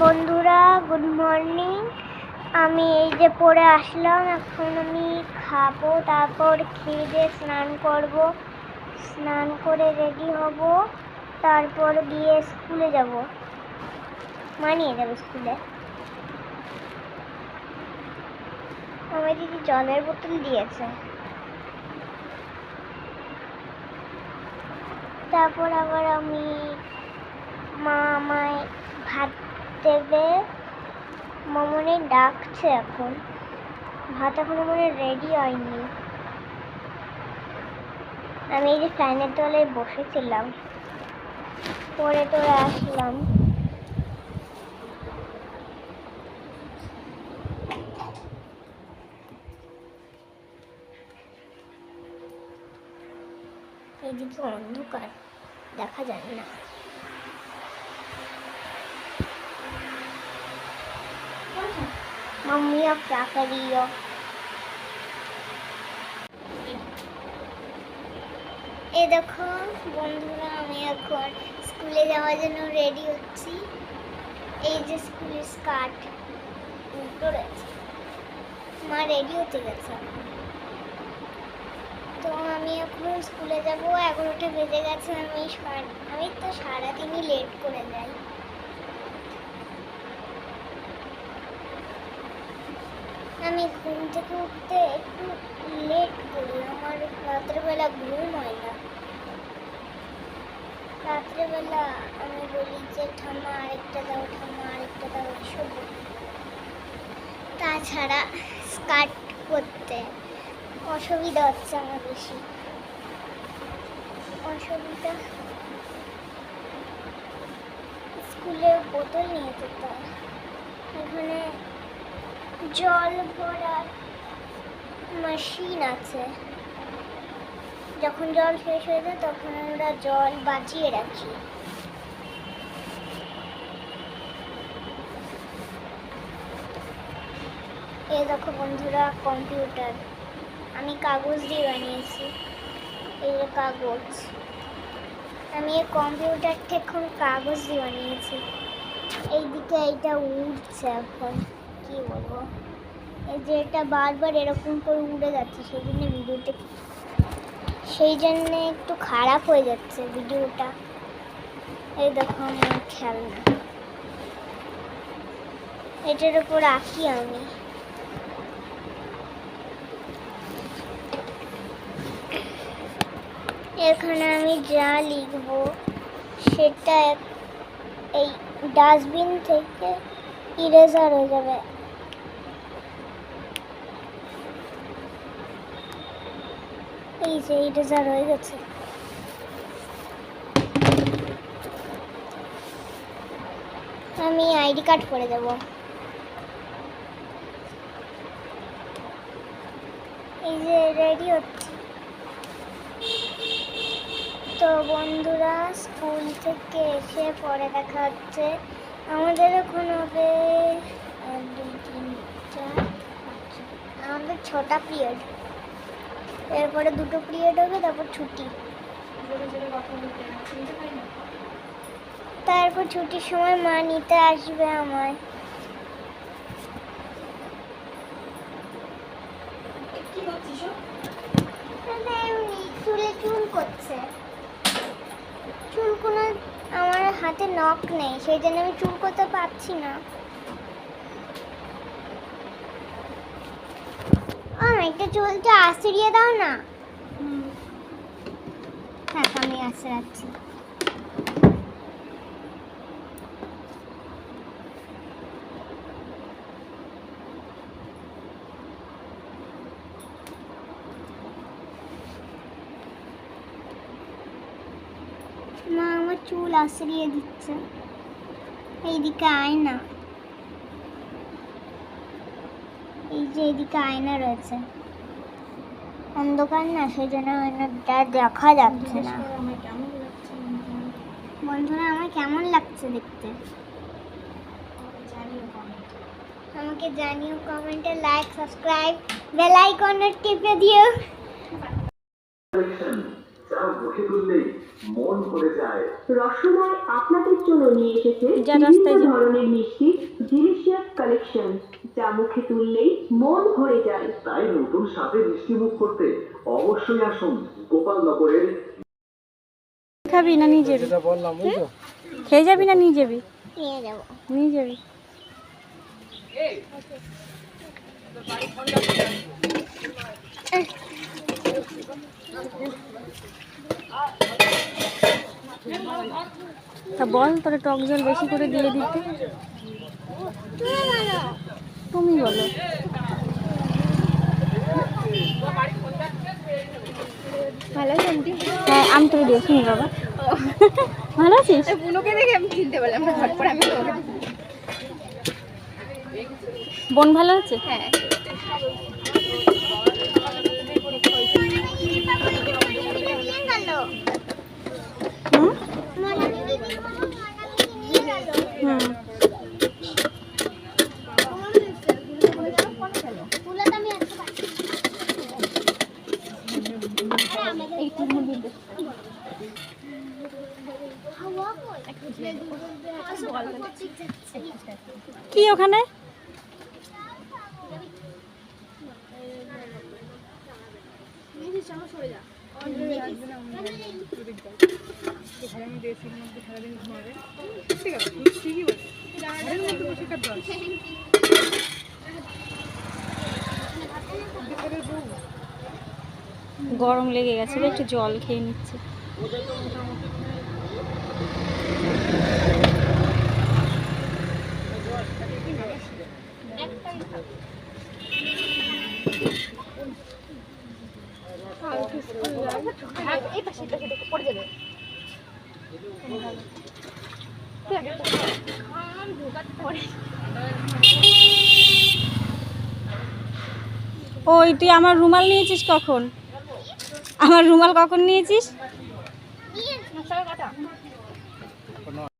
বন্ধুরা good morning আমি এই যে পড়ে আসলাম, এখন আমি খাব, তারপর খেয়ে দিয়ে স্নান করব। স্নান করে রেডি হব, তারপর গিয়ে স্কুলে যাব। মা নিয়ে যাবে স্কুলে। আমার দিদি জলের বোতল দিয়েছে। তারপর আবার আমি মা আমায় ভাত দেবে মামনি ডাকছে এখন। ভাত এখনও মনে রেডি হয়নি। আমি এই যে ফ্যানের তলায় বসেছিলাম। পরে তোরে আসলাম। এদিকে অন্ধকার, দেখা যায় না। मम्मी अब क्या कर रही हो এ দেখো বন্ধুরা আমি এখন স্কুলে যাওয়ার জন্য রেডি হচ্ছি এই যে স্কুলের স্কার্ট উল্টো রয়েছে মা রেডি হতে গেছে তো আমি এখন স্কুলে যাব এগারোটা বেজে গেছে আমি সারা- আমি তো সারাদিনই লেট করে যাই আমি ঘুম থেকে উঠতে একটু লেট করি। আমার রাত্রেবেলা ঘুম হয় না। রাত্রেবেলা আমি বলি যে, ঠাম্মা, আরেকটা দাও, ঠাম্মা, আরেকটা দাও এসব তাছাড়া স্কার্ট করতে অসুবিধা হচ্ছে আমার বেশি। অসুবিধা? স্কুলে বোতল নিয়ে যেতে হয়। এখানে জল ভরার মেশিন আছে। যখন জল শেষ হয়ে যায়, তখন আমরা জল বাঁচিয়ে রাখি। এই দেখো বন্ধুরা কম্পিউটার আমি কাগজ দিয়ে বানিয়েছি। এই যে কাগজ। আমি এই কম্পিউটারটা এখন কাগজ দিয়ে বানিয়েছি। এইদিকে এইটা উঠছে এখন। কি বলব? এই যে এটা বারবার এরকম করে উড়ে যাচ্ছে সেই জন্য ভিডিওটা সেই জন্য একটু খারাপ হয়ে যাচ্ছে ভিডিওটা। এই দেখো, আমার খেয়াল খেলনা। এটার উপর আঁকি আমি। এখানে আমি যা লিখব, সেটা এই ডাস্টবিন থেকে ইরেজার হয়ে যাবে। এই যে ইরেজার হয়ে গেছে। আমি আইডি কার্ড করে দেব। এই যে রেডি হচ্ছে। তো বন্ধুরা, স্কুল থেকে এসে পরে দেখা হচ্ছে। আমাদের এখন হবে দুই, তিন, চার আমাদের ছটা পিরিয়ড। এরপরে দুটো পিরিয়ড হবে, তারপর ছুটি। তারপর ছুটির সময় মা নিতে আসবে এমনি চুলে চুল করছে। চুল কোনো আমার হাতে নখ নেই, সেই জন্য আমি চুল করতে পারছি না। একটা চুলটা আশ্রিয়ে দাও না। থাক আমি আসতে যাচ্ছি মা আমার চুল আশ্রিয়ে দিচ্ছে। এইদিকে আয়না এই যে এদিকে আয়না রয়েছে। অন্ধকার না সেই জন্য দেখা যাচ্ছে না। বন্ধুরা, আমার কেমন লাগছে দেখতে? আমাকে জানিও কমেন্টে লাইক সাবস্ক্রাইব বেল আইকনটা টিপে দিও। মন ভরে যায়। রসময় আপনাদের জন্য নিয়ে এসেছে যা রাস্তায় বিভিন্ন ধরনের মিষ্টি ডিলিশিয়াস কালেকশন যা মুখে তুললেই মন ভরে যায়। তাই নতুন স্বাদে মিষ্টি মুখ করতে অবশ্যই আসুন গোপালনগরের খাবি না নিয়ে যাবি? খেয়ে যাবি না নিয়ে যাবি? নিয়ে যাব। নিয়ে যাবি? তা বল তোরে টক জল বেশি করে দিয়ে দিতে। তুমি বলো। ভালো আন্টি? হ্যাঁ আমি তোকে দেখিনি বাবা। ভালো আছিস? বুনোকে দেখে আমি চিনতে পারলাম না হট আমি বোন ভালো আছে? হ্যাঁ নিয়ে গেল হুম মনালি দিদি বলো মনালি নিয়ে গেল হুম তুলাতে আমি আসতে পারছি এই তিন মিনিট হাওয়া কই কি গরম লেগে গেছে একটু জল খেয়ে নিচ্ছে। ওই তুই আমার রুমাল নিয়েছিস কখন? আমার রুমাল কখন নিয়েছিস?